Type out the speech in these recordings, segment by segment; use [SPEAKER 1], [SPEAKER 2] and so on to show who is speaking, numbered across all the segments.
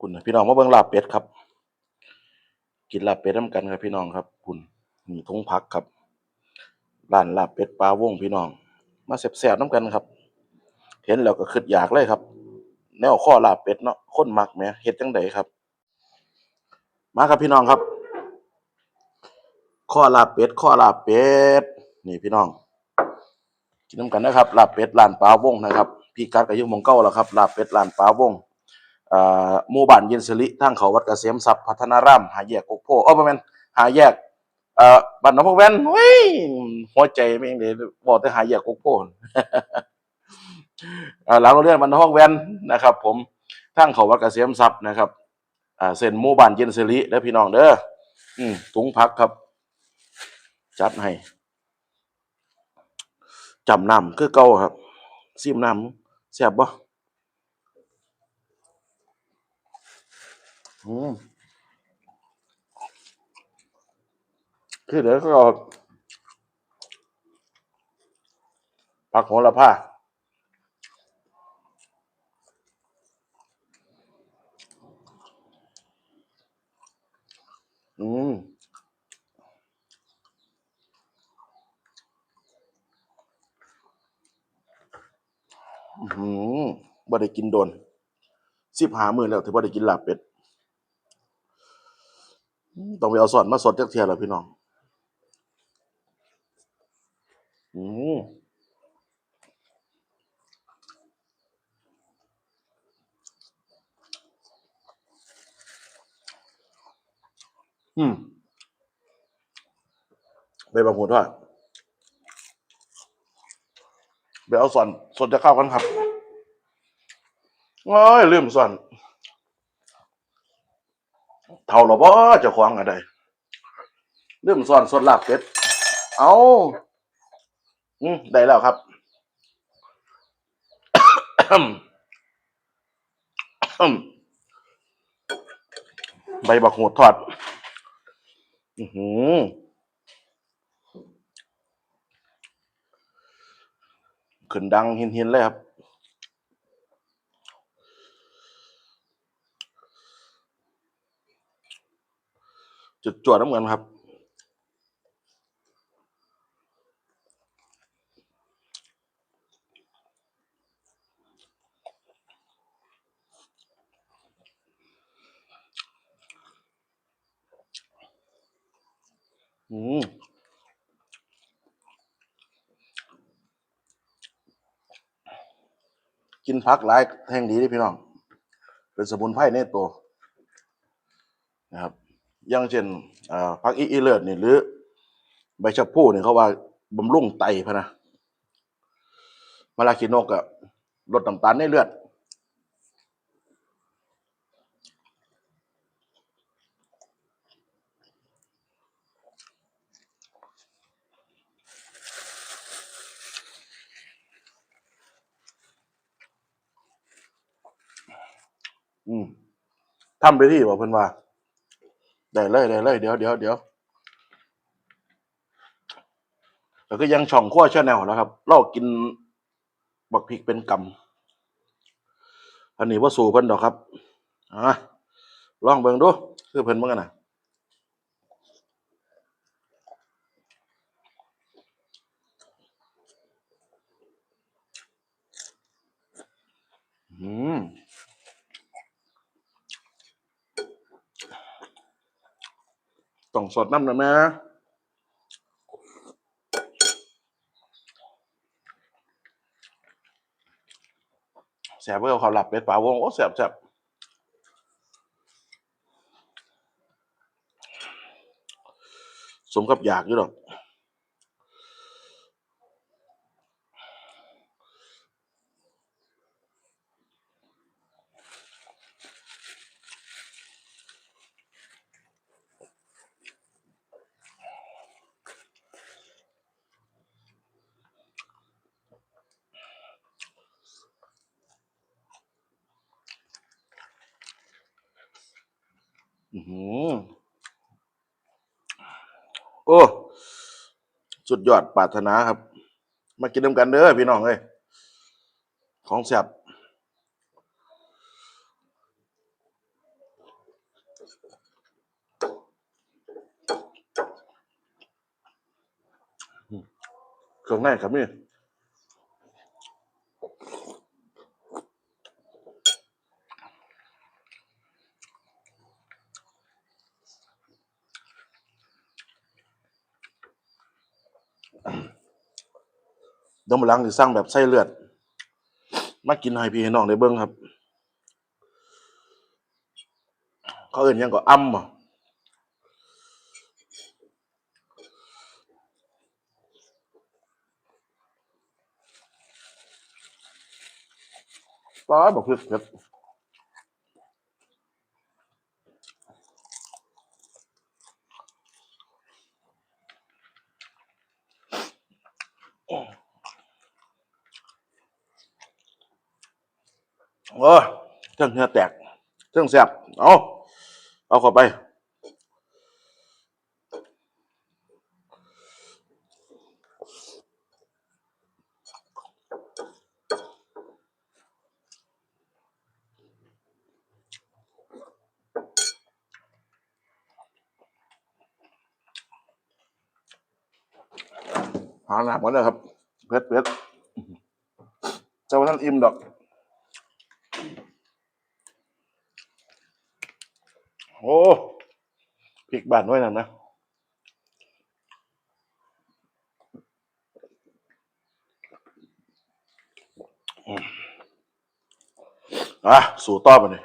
[SPEAKER 1] คุณพี่น้องมาเบิ่งลาบเป็ดครับ กินลาบเป็ดน้ำกันครับพี่น้องครับคุณนี่ทงผักครับร้านลาบเป็ดปลาวงพี่น้อง มาแซ่บๆน้ำกันครับ เห็นแล้วก็คิดอยากเลยครับ แนวข้อลาบเป็ดเนาะคนมักแหมเฮ็ดจังไดครับ มาครับพี่น้องครับ ข้อลาบเป็ดข้อลาบเป็ดนี่พี่น้องกินน้ำกันนะครับลาบเป็ดร้านปลาวงนะครับพี่กัดก็อยู่หมองเก้าแล้วครับลาบเป็ดร้านปลาวง หมู่บ้านเย็นสิริทางเขาวัดเกษมทรัพย์พัฒนารามหาแยกกกโพอ้อบ่แม่นหาแยกบ้านหนองพกแว่นเฮ้ยหัวใจแม่งเด้บอกแต่หาแยกกกโพหลังโรงเรียนบ้านหนองพกแว่นนะครับ ผมทางเขาวัดเกษมทรัพย์นะครับเส้นหมู่บ้านเย็นสิริเด้อพี่น้องเด้อถุงผักครับ จัดให้จำน้ำคือเก่าครับซิมน้ำแซ่บบ่ อืมคือเดี๋ยวก็เอาผักโหระพาอืมอื้อหือบ่ได้กินโดนสิบหามื้อแล้วที่บ่ได้กินลาบเป็ด ต้องไปเอาสอนมาสดจักเที่ยแล้วพี่น้อง อืมอืมใบบักหูทอดไปเอาสอนสดจะเข้ากันครับโอ้ยลืมสอน เท่าหรอบ่เจ้าของอะไรลืมสอนสดลาบเป็ดเอาอืมได้แล้วครับ ใบบักหูทอด อือหือขึ้นดังเห็นๆเลยครับ จุดจวดน้ำเงินครับ อืมกินผักหลายแห่งดีด้พี่น้อง เป็นสมุนไพรในตัวนะครับ อย่างเช่นอ่าผักอีอีเลิศนี่หรือ ใบชะพูนี่เขาว่าบำรุงไตพะนะมาลาคิโนกอะลดน้ำตาลในเลือด อืมทำไปที่บอกเพิ่อนว่า ได้เลยได้เลยเดี๋ยวเดี๋ยวเดี๋ยวก็คือยังช่องขั้วชาแนลนะครับเรากินบักพริกเป็นกำอันนี้ว่าสู่เพิ่นดอกครับอะลองเบิ่งดูคือเพิ่นเมื่อกันนะ อืม ต้องสดน้ำนะแม่แสบเวลาเขาหลับเป็ดป่าวง โอ้แสบแสบสมกับอยากอยู่ดอก โอ้สุดยอดปรารถนาครับ มากินน้ำกันเด้อพี่น้องเอ้ยของแซ่บเครื่องในครับนี่ เดี๋ยวมาล้างจะสร้างแบบไส้เลือด มากินให้พี่ให้น้องได้เบิ่งครับ เขาเอื่นยังก็อ้ำอะป้าบอกเผ็ดเผ็ด โอ้ยเครื่องเนื้อแตกเครื่องแซ่บเอาเอาเข้าไปหาหนักหมดเลยครับเผ็ดเผ็ดเจ้าท่านอิ่มดอก โอ้พริกบานไว้นั่นนะอะสู่ต่อไปนี่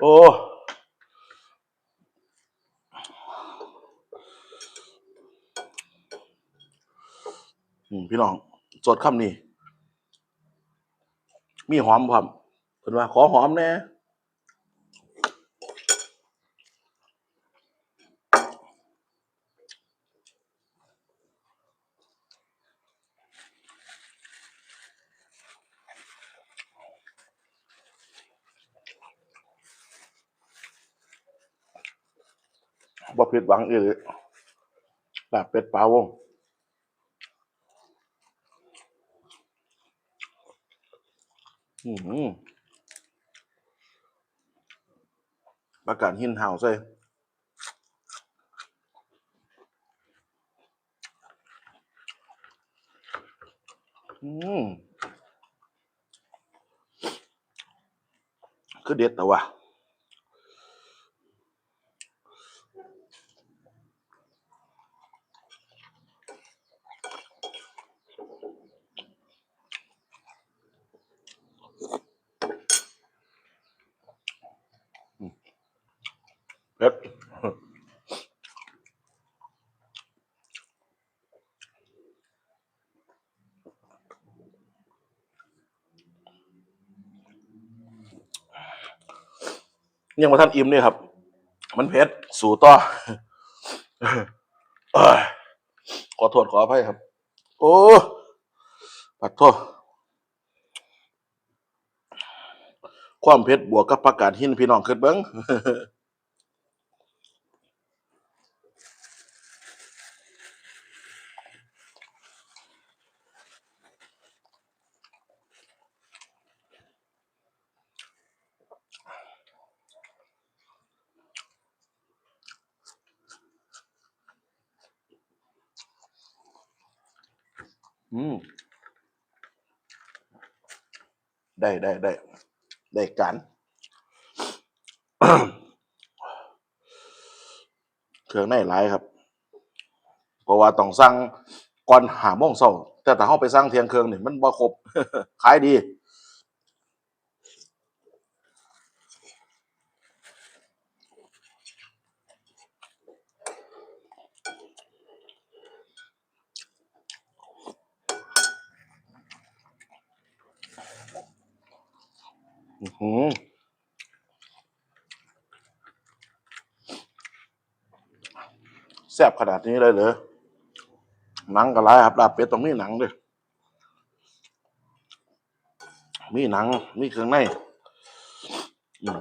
[SPEAKER 1] โอ้พี่น้องสดคำนี้ มีหอมพร้อมเพิ่นว่าขอหอมแน่ บ่ผิดหวังอีหลีลาบเป็ดปลาวงอืมประกาศหินเห่าใส่อืมคือเด็ดแต่ว่า เผ็ดยังมาท่านอิ่มนี่ยครับ มันเผ็ดสู่ต่อขอโทษขออภัยครับ โอ้ปัดโทษความเผ็ดบวกกับผักกาดหินพี่น้องขึ้นเบิ้ง อืมได้ได้ได้ได้การเครื่องในหลายครับ เพราะว่าต้องสั่งก่อนหาโมงเช้าแต่ถ้าเฮาไปสั่งเทียงเครื่องนี่มันบ่ครบขายดี อื้อหือแซ่บขนาดนี้เลยเหรอหนังก็หลายครับลาบเป็ดต้องมีหนังด้วยมีหนัง มีเครื่องในอืม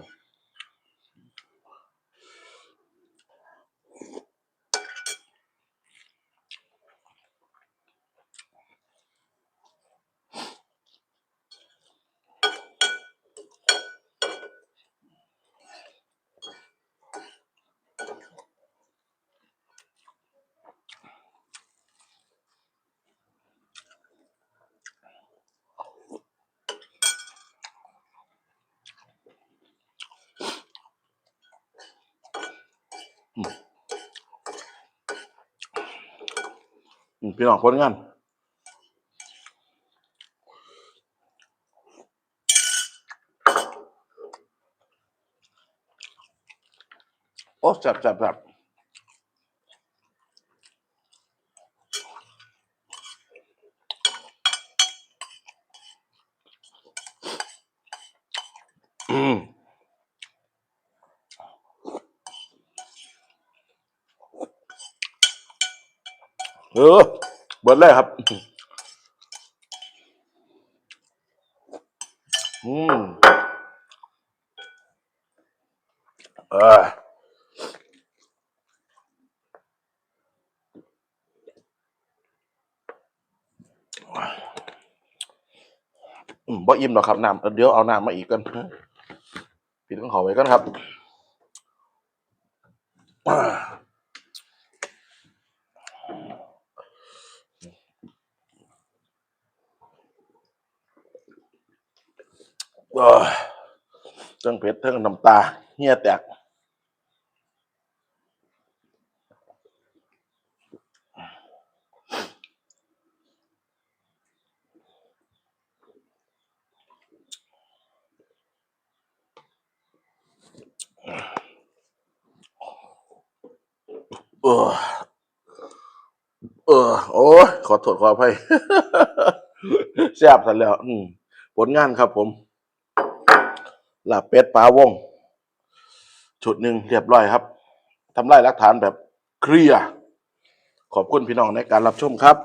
[SPEAKER 1] อืมพี่น้องผลงานโอ้จับจับจับอืม ออเบิดเลยครับ อืมเอออืมบ่อิ่มหรอกครับน้ำเดี๋ยวเอาน้ำมาอีกกันปิดต้องขอไว้กันครับอ่า เออเรื่องเผ็ดเรื่องน้ำตาเฮียแตก เออ เออ โอ้ยขอโทษขออภัย แซ่บสันแล้ว อืมผลงานครับผม ลาบเป็ดปลาวงชุดหนึ่งเรียบร้อยครับทำลายหลักฐานแบบเคลียร์ขอบคุณพี่น้องในการรับชมครับ